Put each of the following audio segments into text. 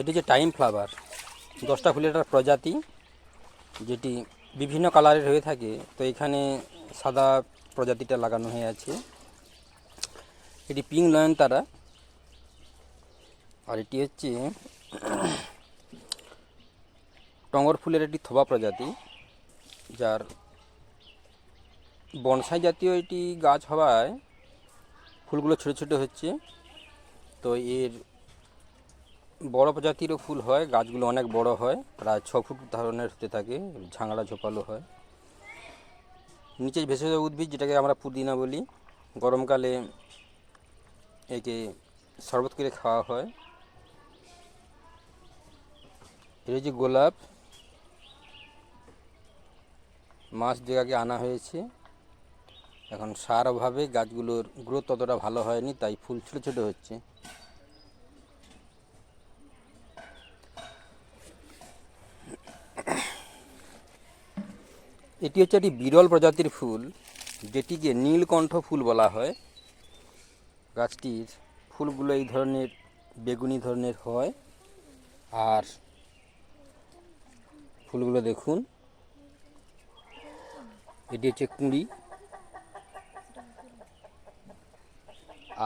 এটি যে time flower, দশটা ফুলের একটা প্রজাতি, যেটি বিভিন্ন কালারের হয়ে থাকে, তো এখানে সাদা প্রজাতিটা লাগানো হয়ে আছে। এটি পিঙ্ক নয়নতারা আর এটি হচ্ছে টগর ফুলের একটি থোবা প্রজাতি, যার বনসাই জাতীয় এটি গাছ হওয়ায় ফুলগুলো ছোটো ছোটো হচ্ছে, তো এর বড় প্রজাতিরও ফুল হয়, গাছগুলো অনেক বড় হয়, প্রায় ছ ফুট ধরনের হতে থাকে ঝাংড়া ঝোপালো হয়। নিচে ভেষজ উদ্ভিদ, যেটাকে আমরা পুদিনা বলি, গরমকালে একে শরবত করে খাওয়া হয়। এটা হচ্ছে গোলাপ মাছ জায়গাকে আনা হয়েছে। এখন সার অভাবে গাছগুলোর গ্রোথ ততটা ভালো হয়নি, তাই ফুল ছোটো ছোটো হচ্ছে। এটি হচ্ছে একটি বিরল প্রজাতির ফুল, যেটিকে নীলকণ্ঠ ফুল বলা হয়। গাছটির ফুলগুলো এই ধরনের, বেগুনি ধরনের হয়। আর ফুলগুলো দেখুন, এটি হচ্ছে কুঁড়ি।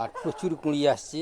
আর প্রচুর কুঁড়ি আসছে।